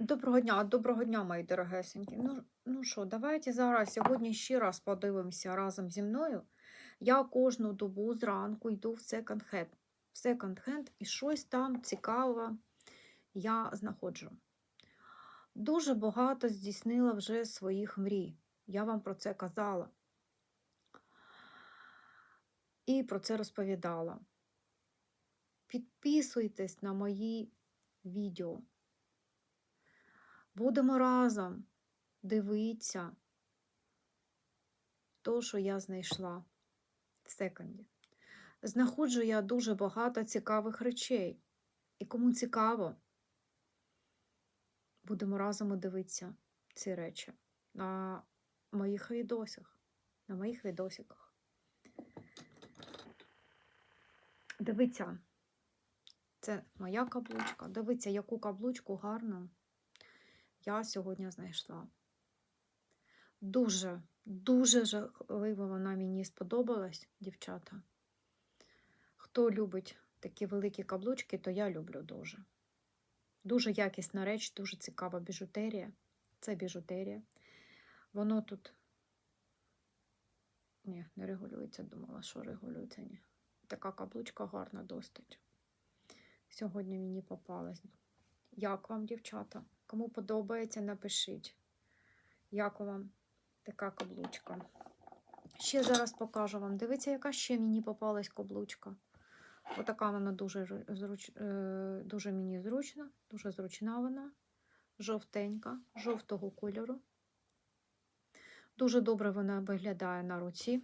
Доброго дня, доброго дня, мої дорогесенькі. Ну, ну що, давайте зараз сьогодні ще раз подивимося разом зі мною. Я кожну добу зранку йду в секонд-хенд. В секонд-хенд і щось там цікаве я знаходжу. Дуже багато здійснила вже своїх мрій. Я вам про це казала. І про це розповідала. Підписуйтесь на мої відео. Будемо разом дивитися то, що я знайшла в секонді. Знаходжу я дуже багато цікавих речей. І кому цікаво, будемо разом дивитися ці речі на моїх відосах. На моїх відосиках. Дивіться, це моя каблучка. Дивіться, яку каблучку гарну я сьогодні знайшла. Дуже, дуже жахливо вона мені сподобалась, дівчата. Хто любить такі великі каблучки, то я люблю дуже. Дуже якісна реч, дуже цікава біжутерія. Це біжутерія. Воно тут. Ні, не регулюється, думала, що регулюється. Ні. Така каблучка гарна досить. Сьогодні мені попалась. Як вам, дівчата? Кому подобається, напишіть. Як вам така каблучка? Ще зараз покажу вам. Дивіться, яка ще мені попалась каблучка. Отака вона дуже зруч... е, дуже мені зручна, дуже зручна вона, жовтенька, жовтого кольору. Дуже добре вона виглядає на руці.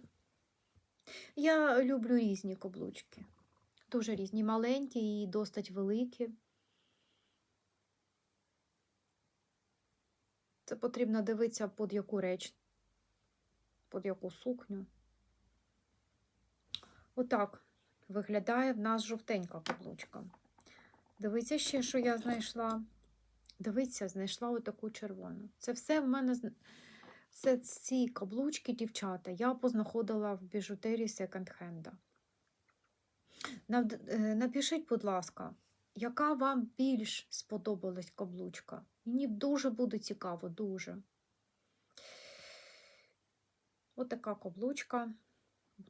Я люблю різні каблучки. Дуже різні, маленькі і досить великі. Це потрібно дивитися під яку реч, під яку сукню. Отак виглядає в нас жовтенька каблучка. Дивіться ще, що я знайшла. Дивіться, знайшла отаку червону. Це все в мене все ці каблучки, дівчата, я познаходила в біжутерії секонд-хенда. Напишіть, будь ласка, яка вам більш сподобалась каблучка? Мені дуже буде цікаво, дуже. Ось така каблучка.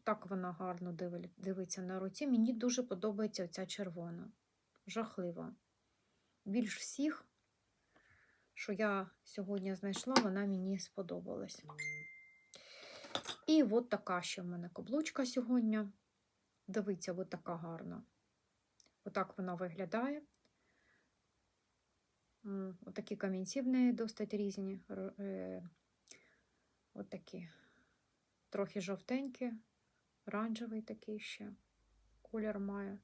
Так вона гарно дивиться на руці. Мені дуже подобається ця червона. Жахлива. Більш всіх, що я сьогодні знайшла, вона мені сподобалась. І от така ще в мене каблучка сьогодні. Дивіться, от така гарна. Отак вона виглядає. Отакі камінці в неї досить різні. е, Отакі. Трохи жовтенькі, оранжевий такий ще колір має.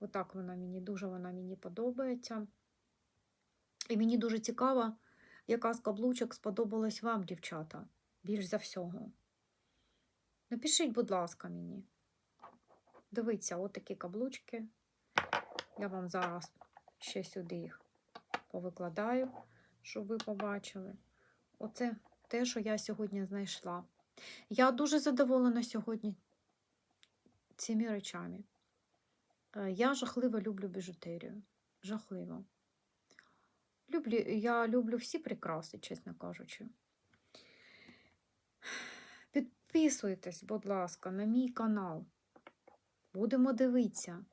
Отак вона мені, дуже вона мені подобається. І мені дуже цікаво, яка з каблучок сподобалась вам, дівчата, більш за всього. Напишіть, будь ласка, мені. Дивіться, от такі каблучки. Я вам зараз ще сюди їх повикладаю, щоб ви побачили. Оце те, що я сьогодні знайшла. Я дуже задоволена сьогодні цими речами. Е, я жахливо люблю біжутерію. Жахливо. Люблю, я люблю всі прикраси, чесно кажучи. Підписуйтесь, будь ласка, на мій канал. Будемо дивитися.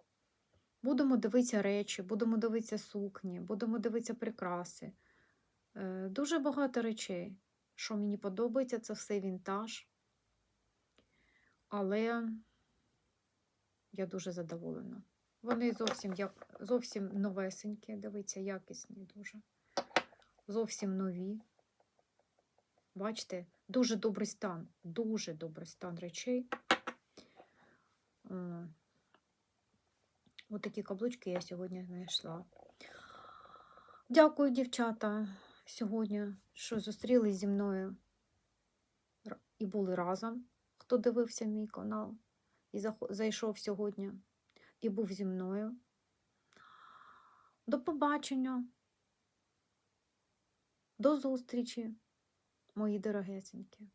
Будемо дивитися речі, будемо дивитися сукні, будемо дивитися прикраси. Е, Дуже багато речей. Що мені подобається, це все вінтаж. Але я дуже задоволена. Вони зовсім як, зовсім новесенькі, дивіться, якісні дуже. Зовсім нові. Бачите, дуже добрий стан, дуже добрий стан речей. Ось такі каблучки я сьогодні знайшла. Дякую, дівчата, сьогодні, що зустрілись зі мною і були разом, хто дивився мій канал і зайшов сьогодні і був зі мною. До побачення, до зустрічі, мої дорогесенькі.